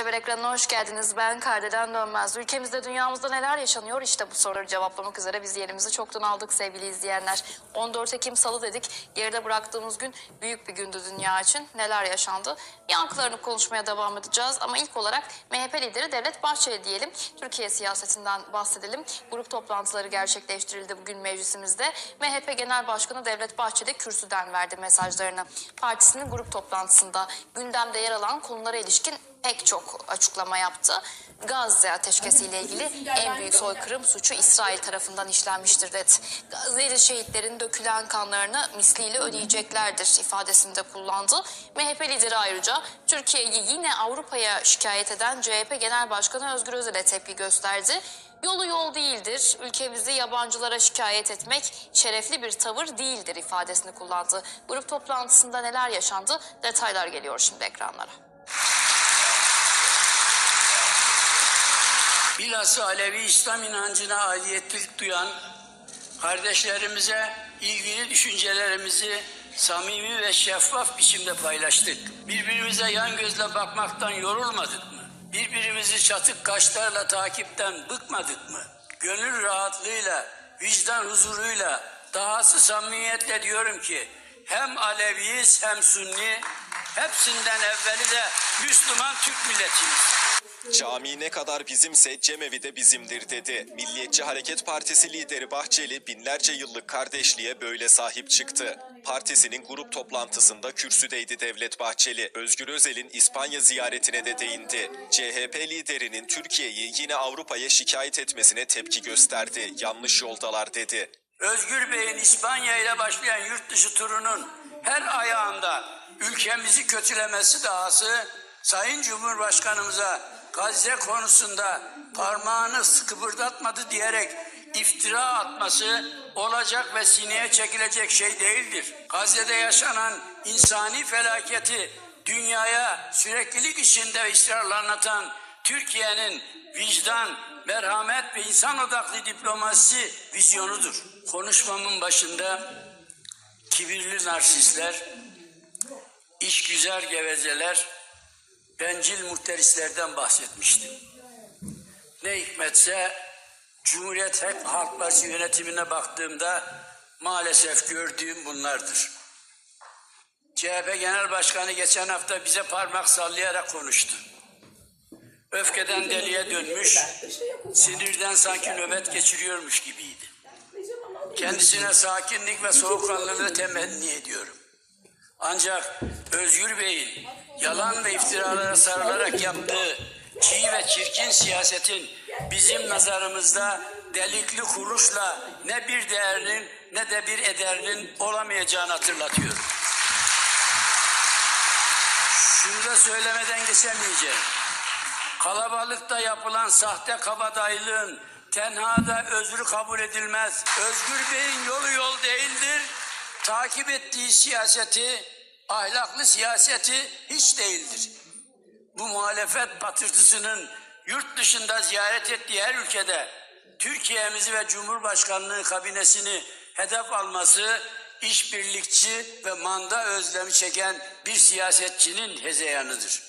Haber ekranına hoş geldiniz. Ben Kardelen Dönmez. Ülkemizde, dünyamızda neler yaşanıyor? İşte bu soruları cevaplamak üzere biz yerimizi çoktan aldık sevgili izleyenler. 14 Ekim Salı dedik. Geride bıraktığımız gün büyük bir gündü dünya için. Neler yaşandı? Yankılarını konuşmaya devam edeceğiz. Ama ilk olarak MHP lideri Devlet Bahçeli diyelim. Türkiye siyasetinden bahsedelim. Grup toplantıları gerçekleştirildi bugün meclisimizde. MHP Genel Başkanı Devlet Bahçeli kürsüden verdi mesajlarını. Partisinin grup toplantısında gündemde yer alan konulara ilişkin pek çok açıklama yaptı. Gazze ateşkesiyle ilgili en büyük soykırım suçu İsrail tarafından işlenmiştir dedi. Gazze'li şehitlerin dökülen kanlarını misliyle ödeyeceklerdir ifadesini de kullandı. MHP lideri ayrıca Türkiye'yi yine Avrupa'ya şikayet eden CHP Genel Başkanı Özgür Özel'e tepki gösterdi. Yolu yol değildir, ülkemizi yabancılara şikayet etmek şerefli bir tavır değildir ifadesini kullandı. Grup toplantısında neler yaşandı detaylar geliyor şimdi ekranlara. Bilhassa Alevi İslam inancına aidiyetlik duyan kardeşlerimize ilgili düşüncelerimizi samimi ve şeffaf biçimde paylaştık. Birbirimize yan gözle bakmaktan yorulmadık mı? Birbirimizi çatık kaşlarla takipten bıkmadık mı? Gönül rahatlığıyla, vicdan huzuruyla, dahası samimiyetle diyorum ki hem Aleviyiz hem Sunni, hepsinden evveli de Müslüman Türk milletiyiz. Cami ne kadar bizimse cemevi de bizimdir dedi. Milliyetçi Hareket Partisi lideri Bahçeli binlerce yıllık kardeşliğe böyle sahip çıktı. Partisinin grup toplantısında kürsüdeydi Devlet Bahçeli. Özgür Özel'in İspanya ziyaretine de değindi. CHP liderinin Türkiye'yi yine Avrupa'ya şikayet etmesine tepki gösterdi. Yanlış yoldalar dedi. Özgür Bey'in İspanya ile başlayan yurt dışı turunun her ayağında ülkemizi kötülemesi dahası Sayın Cumhurbaşkanımıza Gazze konusunda parmağını kıpırdatmadı diyerek iftira atması olacak ve sineye çekilecek şey değildir. Gazze'de yaşanan insani felaketi dünyaya süreklilik içinde ısrarla anlatan Türkiye'nin vicdan, merhamet ve insan odaklı diplomasisi vizyonudur. Konuşmamın başında kibirli narsistler, işgüzar gevezeler, bencil muhterislerden bahsetmiştim. Ne hikmetse Cumhuriyet Halk Partisi yönetimine baktığımda maalesef gördüğüm bunlardır. CHP Genel Başkanı geçen hafta bize parmak sallayarak konuştu. Öfkeden deliye dönmüş, sinirden sanki nöbet geçiriyormuş gibiydi. Kendisine sakinlik ve soğukkanlılığı temenni ediyorum. Ancak Özgür Bey'in yalan ve iftiralara sarılarak yaptığı çiğ ve çirkin siyasetin bizim nazarımızda delikli kuruşla ne bir değerinin ne de bir ederinin olamayacağını hatırlatıyorum. Şunu da söylemeden geçemeyeceğim. Kalabalıkta yapılan sahte kabadayılığın tenhada özrü kabul edilmez. Özgür Bey'in yolu yol değildir. Takip ettiği siyaseti, ahlaklı siyaseti hiç değildir. Bu muhalefet patırtısının yurt dışında ziyaret ettiği her ülkede Türkiye'mizi ve Cumhurbaşkanlığı kabinesini hedef alması işbirlikçi ve manda özlemi çeken bir siyasetçinin hezeyanıdır.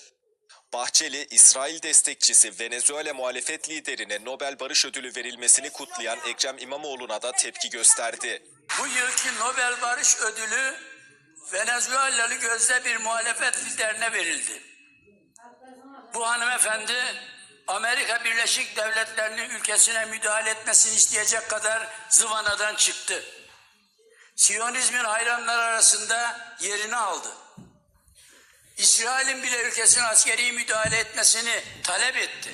Bahçeli, İsrail destekçisi Venezuela muhalefet liderine Nobel Barış Ödülü verilmesini kutlayan Ekrem İmamoğlu'na da tepki gösterdi. Bu yılki Nobel Barış Ödülü Venezuelalı gözde bir muhalefet liderine verildi. Bu hanımefendi Amerika Birleşik Devletleri'nin ülkesine müdahale etmesini isteyecek kadar zıvanadan çıktı. Siyonizmin hayranları arasında yerini aldı. İsrail'in bile ülkesine askeri müdahale etmesini talep etti.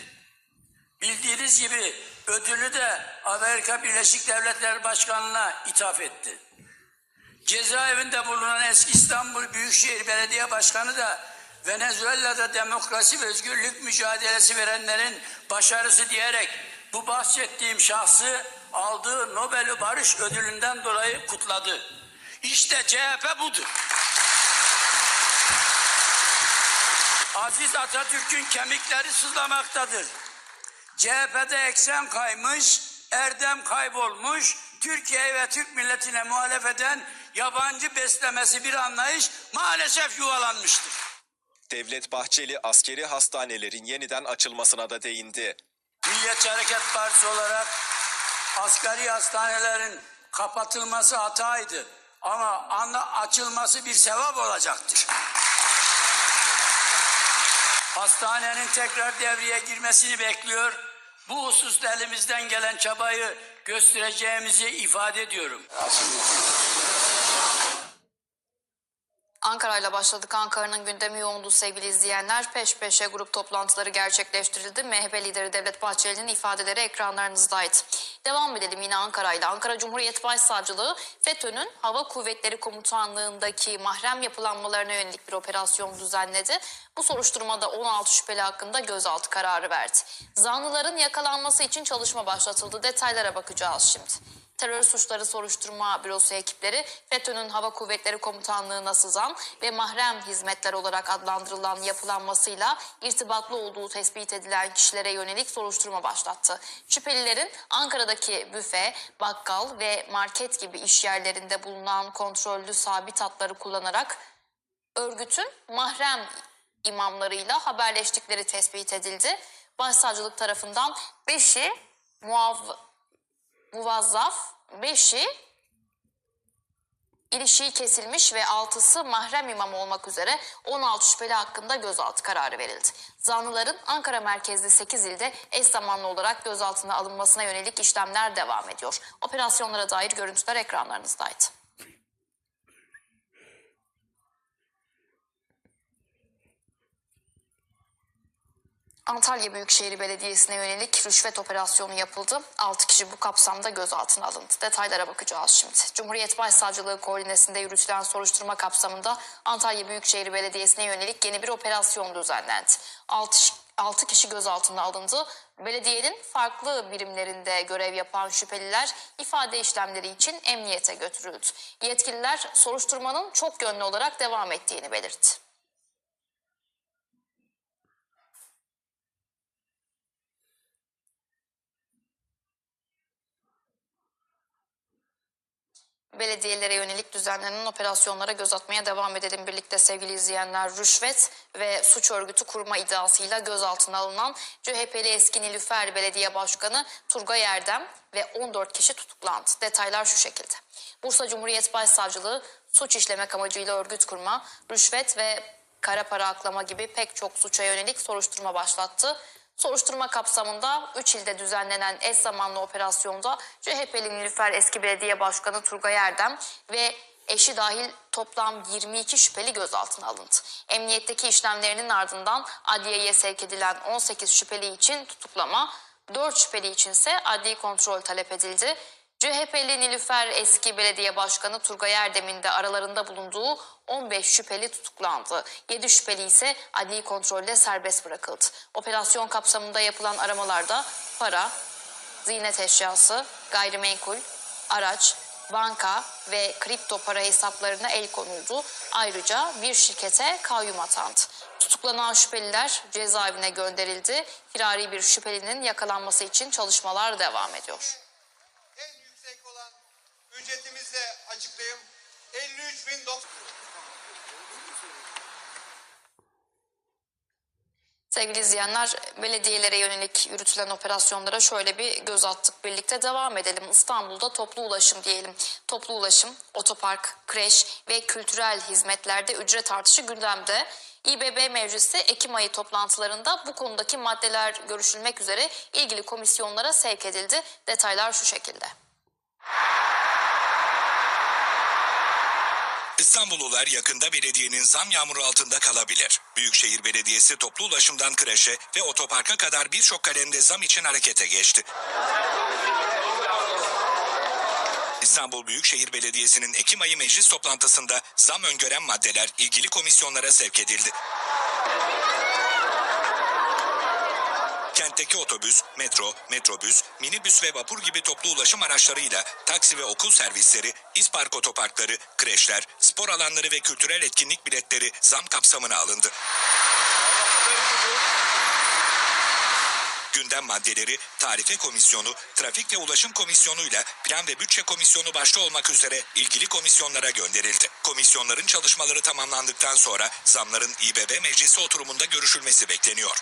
Bildiğiniz gibi ödülü de Amerika Birleşik Devletleri Başkanı'na ithaf etti. Cezaevinde bulunan eski İstanbul Büyükşehir Belediye Başkanı da Venezuela'da demokrasi ve özgürlük mücadelesi verenlerin başarısı diyerek bu bahsettiğim şahsı aldığı Nobel Barış Ödülü'nden dolayı kutladı. İşte CHP budur. Aziz Atatürk'ün kemikleri sızlamaktadır. CHP'de eksen kaymış, erdem kaybolmuş, Türkiye ve Türk milletine muhalef eden yabancı beslemesi bir anlayış maalesef yuvalanmıştır. Devlet Bahçeli askeri hastanelerin yeniden açılmasına da değindi. Milliyetçi Hareket Partisi olarak asgari hastanelerin kapatılması hataydı. Ama açılması bir sevap olacaktır. Hastanenin tekrar devreye girmesini bekliyor. Bu hususta elimizden gelen çabayı göstereceğimizi ifade ediyorum. İle başladık. Ankara'nın gündemi yoğundu sevgili izleyenler. Peş peşe grup toplantıları gerçekleştirildi. MHP lideri Devlet Bahçeli'nin ifadeleri ekranlarınızdaydı. Devam edelim yine Ankara ile. Ankara Cumhuriyet Başsavcılığı FETÖ'nün Hava Kuvvetleri Komutanlığı'ndaki mahrem yapılanmalarına yönelik bir operasyon düzenledi. Bu soruşturmada 16 şüpheli hakkında gözaltı kararı verdi. Zanlıların yakalanması için çalışma başlatıldı. Detaylara bakacağız şimdi. Terör suçları soruşturma bürosu ekipleri FETÖ'nün Hava Kuvvetleri Komutanlığı'na sızan ve mahrem hizmetler olarak adlandırılan yapılanmasıyla irtibatlı olduğu tespit edilen kişilere yönelik soruşturma başlattı. Şüphelilerin Ankara'daki büfe, bakkal ve market gibi iş yerlerinde bulunan kontrollü sabit hatları kullanarak örgütün mahrem imamlarıyla haberleştikleri tespit edildi. Başsavcılık tarafından 5'i muav muvazzaf, 5'i ilişiği kesilmiş ve 6'sı mahrem imam olmak üzere 16 şüpheli hakkında gözaltı kararı verildi. Zanlıların Ankara merkezli 8 ilde eş zamanlı olarak gözaltına alınmasına yönelik işlemler devam ediyor. Operasyonlara dair görüntüler ekranlarınızdaydı. Antalya Büyükşehir Belediyesi'ne yönelik rüşvet operasyonu yapıldı. 6 kişi bu kapsamda gözaltına alındı. Detaylara bakacağız şimdi. Cumhuriyet Başsavcılığı koordinesinde yürütülen soruşturma kapsamında Antalya Büyükşehir Belediyesi'ne yönelik yeni bir operasyon düzenlendi. 6, 6 kişi gözaltına alındı. Belediyenin farklı birimlerinde görev yapan şüpheliler ifade işlemleri için emniyete götürüldü. Yetkililer soruşturmanın çok yönlü olarak devam ettiğini belirtti. Belediyelere yönelik düzenlenen operasyonlara göz atmaya devam edelim birlikte sevgili izleyenler. Rüşvet ve suç örgütü kurma iddiasıyla gözaltına alınan CHP'li eski Nilüfer Belediye Başkanı Turgay Erdem ve 14 kişi tutuklandı. Detaylar şu şekilde. Bursa Cumhuriyet Başsavcılığı suç işlemek amacıyla örgüt kurma, rüşvet ve kara para aklama gibi pek çok suça yönelik soruşturma başlattı. Soruşturma kapsamında 3 ilde düzenlenen eş zamanlı operasyonda CHP'li Nilüfer eski belediye başkanı Turgay Erdem ve eşi dahil toplam 22 şüpheli gözaltına alındı. Emniyetteki işlemlerinin ardından adliyeye sevk edilen 18 şüpheli için tutuklama, 4 şüpheli içinse adli kontrol talep edildi. CHP'li Nilüfer eski belediye başkanı Turgay Erdem'in de aralarında bulunduğu 15 şüpheli tutuklandı. 7 şüpheli ise adli kontrolle serbest bırakıldı. Operasyon kapsamında yapılan aramalarda para, ziynet eşyası, gayrimenkul, araç, banka ve kripto para hesaplarına el konuldu. Ayrıca bir şirkete kayyum atandı. Tutuklanan şüpheliler cezaevine gönderildi. Firari bir şüphelinin yakalanması için çalışmalar devam ediyor. Ücretimizi de açıklayayım. 53.090 Sevgili izleyenler, belediyelere yönelik yürütülen operasyonlara şöyle bir göz attık birlikte. Devam edelim. İstanbul'da toplu ulaşım diyelim. Toplu ulaşım, otopark, kreş ve kültürel hizmetlerde ücret artışı gündemde. İBB Meclisi Ekim ayı toplantılarında bu konudaki maddeler görüşülmek üzere ilgili komisyonlara sevk edildi. Detaylar şu şekilde. İstanbullular yakında belediyenin zam yağmuru altında kalabilir. Büyükşehir Belediyesi toplu ulaşımdan kreşe ve otoparka kadar birçok kalemde zam için harekete geçti. İstanbul Büyükşehir Belediyesi'nin Ekim ayı meclis toplantısında zam öngören maddeler ilgili komisyonlara sevk edildi. Kentteki otobüs, metro, metrobüs, minibüs ve vapur gibi toplu ulaşım araçlarıyla taksi ve okul servisleri, İspark otoparkları, kreşler, spor alanları ve kültürel etkinlik biletleri zam kapsamına alındı. Gündem maddeleri Tarife Komisyonu, Trafik ve Ulaşım Komisyonu ile Plan ve Bütçe Komisyonu başta olmak üzere ilgili komisyonlara gönderildi. Komisyonların çalışmaları tamamlandıktan sonra zamların İBB meclisi oturumunda görüşülmesi bekleniyor.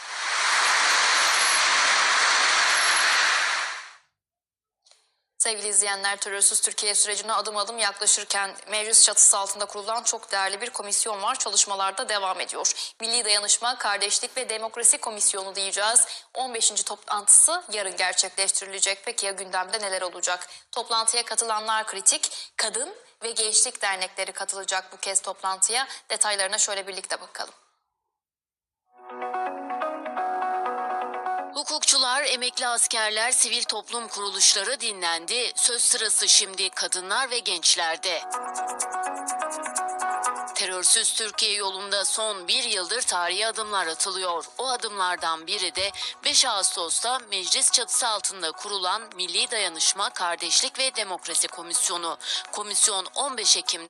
Sevgili izleyenler, terörsüz Türkiye sürecine adım adım yaklaşırken meclis çatısı altında kurulan çok değerli bir komisyon var. Çalışmalar da devam ediyor. Milli Dayanışma, Kardeşlik ve Demokrasi Komisyonu diyeceğiz. 15. toplantısı yarın gerçekleştirilecek. Peki ya gündemde neler olacak? Toplantıya katılanlar kritik, kadın ve gençlik dernekleri katılacak bu kez toplantıya. Detaylarına şöyle birlikte bakalım. Hukukçular, emekli askerler, sivil toplum kuruluşları dinlendi. Söz sırası şimdi kadınlar ve gençlerde. Terörsüz Türkiye yolunda son bir yıldır tarihi adımlar atılıyor. O adımlardan biri de 5 Ağustos'ta meclis çatısı altında kurulan Milli Dayanışma, Kardeşlik ve Demokrasi Komisyonu. Komisyon 15 Ekim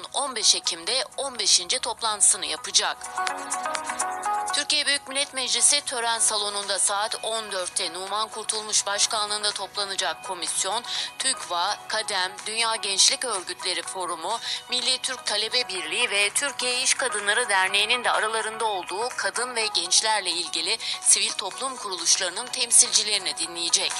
Komisyon 15 Ekim'de 15. toplantısını yapacak. Türkiye Büyük Millet Meclisi tören salonunda saat 14'te Numan Kurtulmuş Başkanlığında toplanacak komisyon, TÜGVA, KADEM, Dünya Gençlik Örgütleri Forumu, Milli Türk Talebe Birliği ve Türkiye İş Kadınları Derneği'nin de aralarında olduğu kadın ve gençlerle ilgili sivil toplum kuruluşlarının temsilcilerini dinleyecek.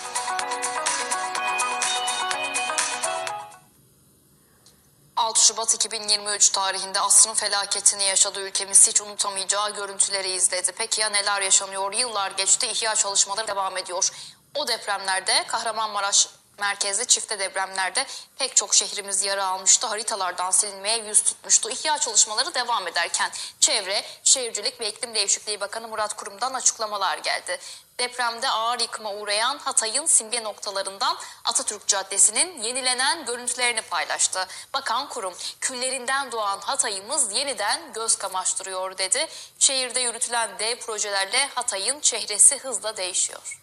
Şubat 2023 tarihinde asrın felaketini yaşadığı ülkemiz hiç unutamayacağı görüntüleri izledi. Peki ya neler yaşanıyor? Yıllar geçti, ihya çalışmaları devam ediyor. O depremlerde Kahramanmaraş merkezli çifte depremlerde pek çok şehrimiz yara almıştı. Haritalardan silinmeye yüz tutmuştu. İhya çalışmaları devam ederken Çevre, Şehircilik ve İklim Değişikliği Bakanı Murat Kurum'dan açıklamalar geldi. Depremde ağır yıkıma uğrayan Hatay'ın simge noktalarından Atatürk Caddesi'nin yenilenen görüntülerini paylaştı. Bakan Kurum, küllerinden doğan Hatay'ımız yeniden göz kamaştırıyor dedi. Şehirde yürütülen dev projelerle Hatay'ın çehresi hızla değişiyor.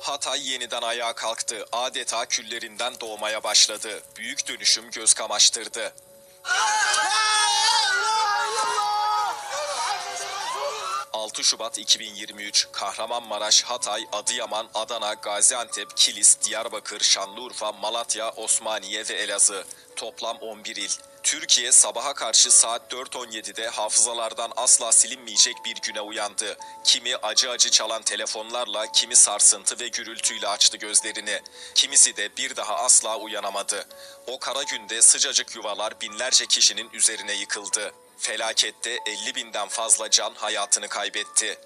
Hatay yeniden ayağa kalktı. Adeta küllerinden doğmaya başladı. Büyük dönüşüm göz kamaştırdı. 6 Şubat 2023 Kahramanmaraş, Hatay, Adıyaman, Adana, Gaziantep, Kilis, Diyarbakır, Şanlıurfa, Malatya, Osmaniye ve Elazığ. Toplam 11 il. Türkiye sabaha karşı saat 4.17'de hafızalardan asla silinmeyecek bir güne uyandı. Kimi acı acı çalan telefonlarla, kimi sarsıntı ve gürültüyle açtı gözlerini. Kimisi de bir daha asla uyanamadı. O kara günde sıcacık yuvalar binlerce kişinin üzerine yıkıldı. Felakette 50 binden fazla can hayatını kaybetti.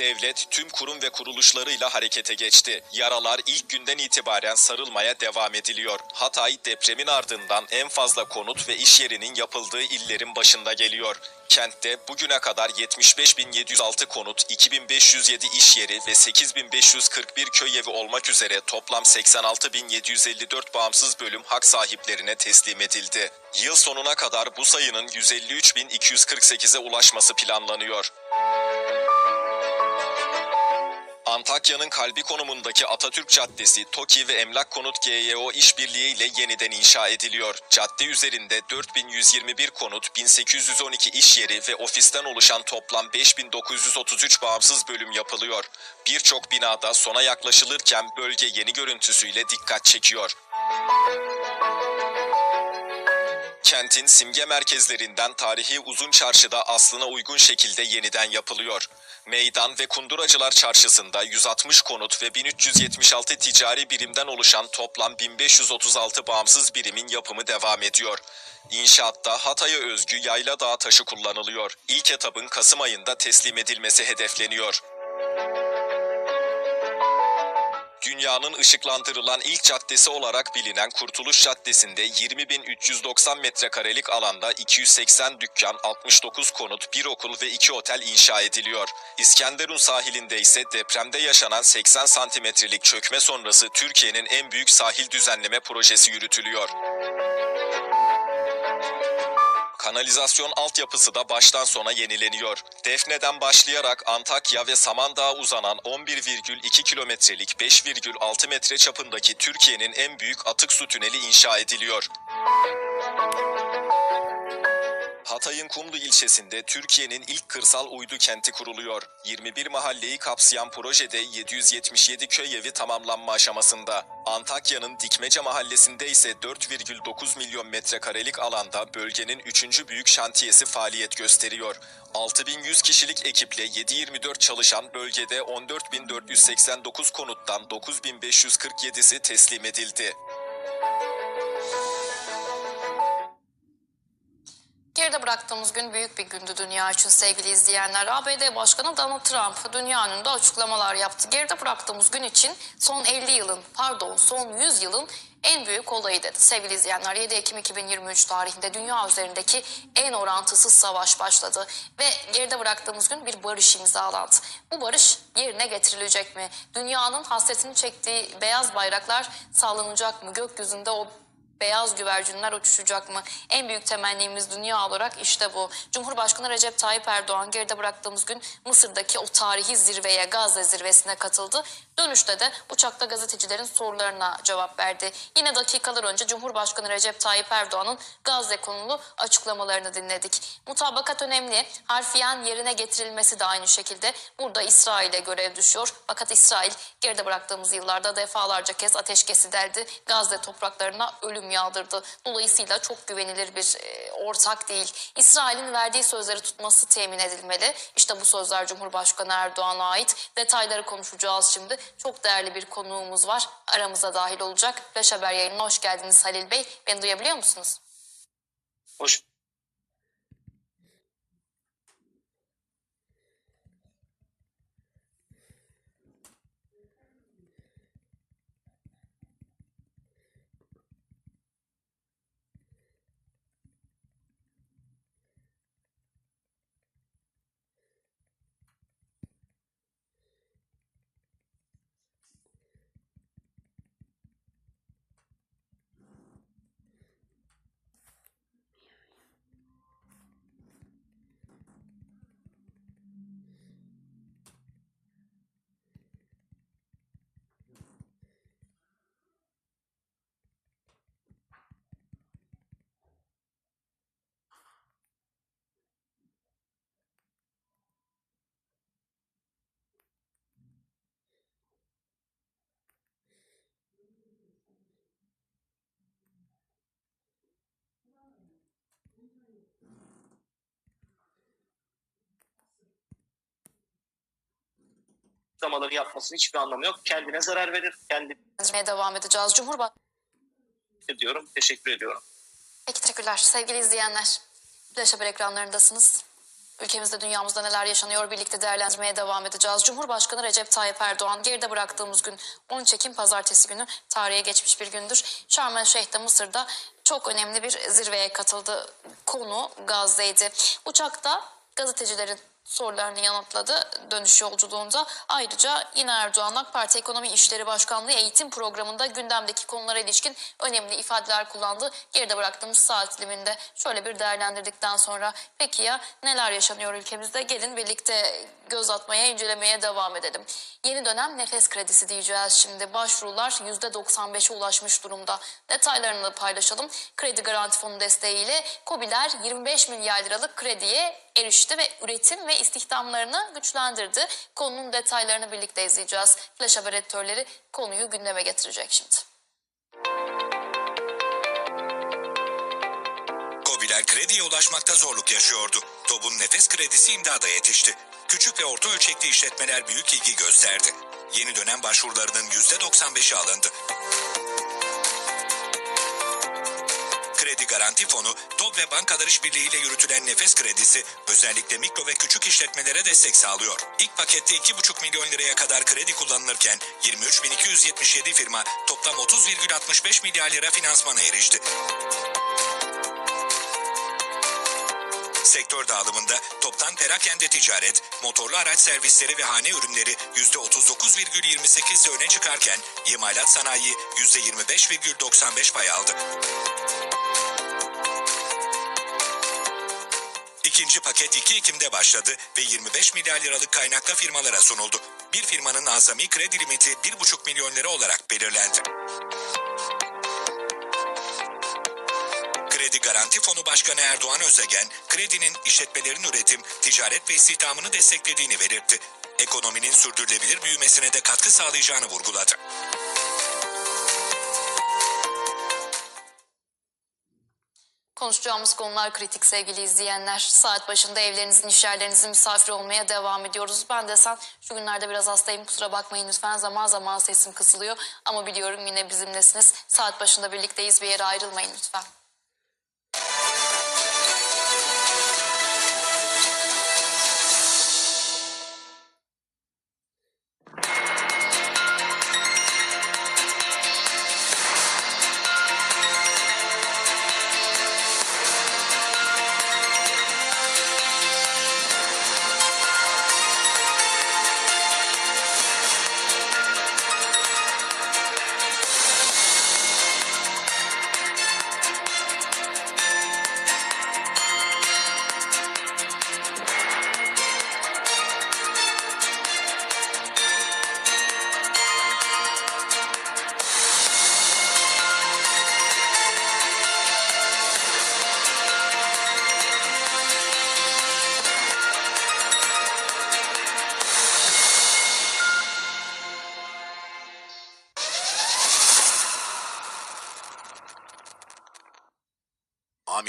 Devlet tüm kurum ve kuruluşlarıyla harekete geçti. Yaralar ilk günden itibaren sarılmaya devam ediliyor. Hatay depremin ardından en fazla konut ve iş yerinin yapıldığı illerin başında geliyor. Kentte bugüne kadar 75.706 konut, 2507 iş yeri ve 8541 köy evi olmak üzere toplam 86.754 bağımsız bölüm hak sahiplerine teslim edildi. Yıl sonuna kadar bu sayının 153.248'e ulaşması planlanıyor. Antakya'nın kalbi konumundaki Atatürk Caddesi, TOKİ ve Emlak Konut GYO işbirliği ile yeniden inşa ediliyor. Cadde üzerinde 4121 konut, 1812 iş yeri ve ofisten oluşan toplam 5933 bağımsız bölüm yapılıyor. Birçok binada sona yaklaşılırken bölge yeni görüntüsüyle dikkat çekiyor. Kentin simge merkezlerinden tarihi Uzun Çarşı'da aslına uygun şekilde yeniden yapılıyor. Meydan ve Kunduracılar Çarşısı'nda 160 konut ve 1376 ticari birimden oluşan toplam 1536 bağımsız birimin yapımı devam ediyor. İnşaatta Hatay'a özgü yayla dağ taşı kullanılıyor. İlk etapın Kasım ayında teslim edilmesi hedefleniyor. Dünyanın ışıklandırılan ilk caddesi olarak bilinen Kurtuluş Caddesi'nde 20.390 metrekarelik alanda 280 dükkan, 69 konut, bir okul ve iki otel inşa ediliyor. İskenderun sahilinde ise depremde yaşanan 80 santimetrelik çökme sonrası Türkiye'nin en büyük sahil düzenleme projesi yürütülüyor. Kanalizasyon altyapısı da baştan sona yenileniyor. Defne'den başlayarak Antakya ve Samandağ'a uzanan 11,2 kilometrelik 5,6 metre çapındaki Türkiye'nin en büyük atık su tüneli inşa ediliyor. Hatay'ın Kumlu ilçesinde Türkiye'nin ilk kırsal uydu kenti kuruluyor. 21 mahalleyi kapsayan projede 777 köy evi tamamlanma aşamasında. Antakya'nın Dikmece mahallesinde ise 4,9 milyon metrekarelik alanda bölgenin 3. büyük şantiyesi faaliyet gösteriyor. 6100 kişilik ekiple 7-24 çalışan bölgede 14.489 konuttan 9547'si teslim edildi. Geride bıraktığımız gün büyük bir gündü dünya için sevgili izleyenler. ABD Başkanı Donald Trump dünya önünde açıklamalar yaptı. Geride bıraktığımız gün için son 50 yılın pardon son 100 yılın en büyük olayı dedi. Sevgili izleyenler 7 Ekim 2023 tarihinde dünya üzerindeki en orantısız savaş başladı. Ve geride bıraktığımız gün bir barış imzalandı. Bu barış yerine getirilecek mi? Dünyanın hasretini çektiği beyaz bayraklar sağlanacak mı? Gökyüzünde o beyaz güvercinler uçuşacak mı? En büyük temennimiz dünya olarak işte bu. Cumhurbaşkanı Recep Tayyip Erdoğan geride bıraktığımız gün Mısır'daki o tarihi zirveye Gazze zirvesine katıldı. Dönüşte de uçakta gazetecilerin sorularına cevap verdi. Yine dakikalar önce Cumhurbaşkanı Recep Tayyip Erdoğan'ın Gazze konulu açıklamalarını dinledik. Mutabakat önemli. Harfiyen yerine getirilmesi de aynı şekilde. Burada İsrail'e görev düşüyor. Fakat İsrail geride bıraktığımız yıllarda defalarca kez ateşkesi deldi. Gazze topraklarına ölüm yağdırdı. Dolayısıyla çok güvenilir bir e, ortak değil. İsrail'in verdiği sözleri tutması temin edilmeli. İşte bu sözler Cumhurbaşkanı Erdoğan'a ait. Detayları konuşacağız şimdi. Çok değerli bir konuğumuz var. Aramıza dahil olacak. Flash Haber yayınına hoş geldiniz Halil Bey. Beni duyabiliyor musunuz? Hoş açıklamaları yapmasının hiçbir anlamı yok. Kendine zarar verir. Kendi Dinlemeye devam edeceğiz. Cumhurbaşkanı diyorum. Teşekkür ediyorum. Peki teşekkürler. Sevgili izleyenler, Flash Haber ekranlarındasınız. Ülkemizde, dünyamızda neler yaşanıyor birlikte değerlendirmeye devam edeceğiz. Cumhurbaşkanı Recep Tayyip Erdoğan geride bıraktığımız gün 13 Ekim pazartesi günü tarihe geçmiş bir gündür. Şarm El Şeyh'te Mısır'da çok önemli bir zirveye katıldı. Konu Gazze'ydi. Uçakta gazetecilerin sorularını yanıtladı dönüş yolculuğunda. Ayrıca yine Erdoğan AK Parti Ekonomi İşleri Başkanlığı eğitim programında gündemdeki konulara ilişkin önemli ifadeler kullandı. Geride bıraktığımız saat diliminde şöyle bir değerlendirdikten sonra peki ya neler yaşanıyor ülkemizde? Gelin birlikte göz atmaya, incelemeye devam edelim. Yeni dönem nefes kredisi diyeceğiz şimdi. Başvurular %95'e ulaşmış durumda. Detaylarını da paylaşalım. Kredi Garanti Fonu desteğiyle KOBİ'ler 25 milyar liralık krediye erişti ve üretim ve istihdamlarını güçlendirdi. Konunun detaylarını birlikte izleyeceğiz. Flash Haber editörleri konuyu gündeme getirecek şimdi. KOBİ'ler krediye ulaşmakta zorluk yaşıyordu. TOB'un nefes kredisi imdada yetişti. Küçük ve orta ölçekli işletmeler büyük ilgi gösterdi. Yeni dönem başvurularının %95'i alındı. Kredi Garanti Fonu, TOB ve Bankalar İşbirliği ile yürütülen nefes kredisi özellikle mikro ve küçük işletmelere destek sağlıyor. İlk pakette 2,5 milyon liraya kadar kredi kullanılırken 23.277 firma toplam 30,65 milyar lira finansmana erişti. Sektör dağılımında toptan perakende ticaret, motorlu araç servisleri ve hane ürünleri %39,28 öne çıkarken imalat sanayi %25,95 pay aldı. İkinci paket 2 Ekim'de başladı ve 25 milyar liralık kaynakla firmalara sunuldu. Bir firmanın azami kredi limiti 1,5 milyon lira olarak belirlendi. Kredi Garanti Fonu Başkanı Erdoğan Özegen, kredinin işletmelerin üretim, ticaret ve istihdamını desteklediğini belirtti. Ekonominin sürdürülebilir büyümesine de katkı sağlayacağını vurguladı. Konuşacağımız konular kritik sevgili izleyenler. Saat başında evlerinizin, iş yerlerinizin misafir olmaya devam ediyoruz. Ben de sen şu günlerde biraz hastayım kusura bakmayın lütfen. Zaman zaman sesim kısılıyor ama biliyorum yine bizimlesiniz. Saat başında birlikteyiz bir yere ayrılmayın lütfen.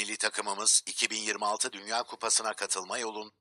Milli takımımız 2026 Dünya Kupası'na katılma yolun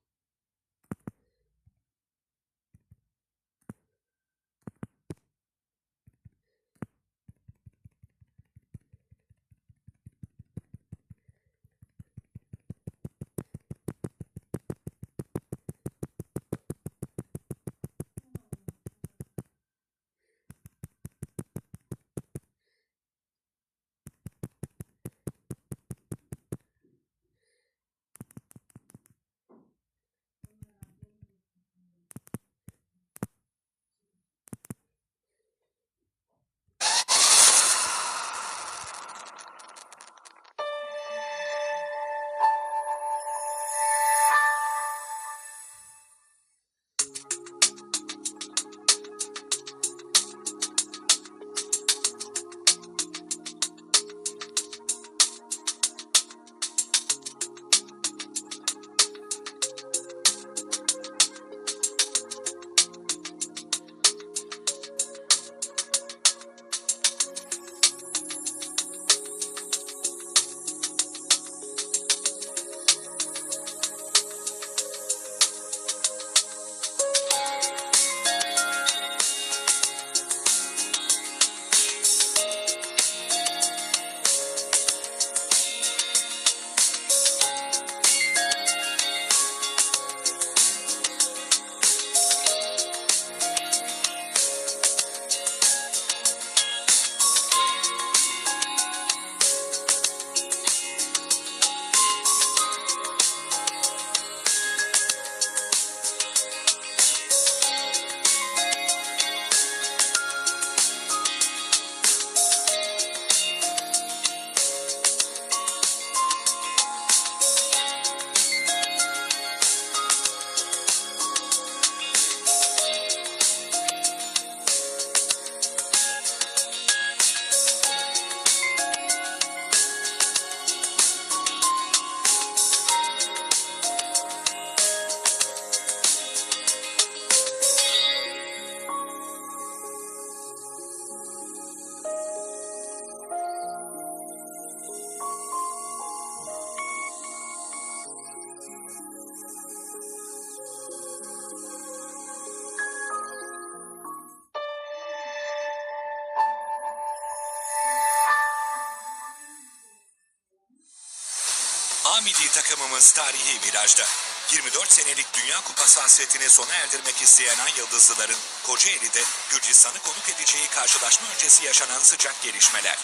takımımız tarihi virajda. 24 senelik Dünya Kupası hasretini sona erdirmek isteyen Ay Yıldızlıların Kocaeli'de Gürcistan'ı konuk edeceği karşılaşma öncesi yaşanan sıcak gelişmeler.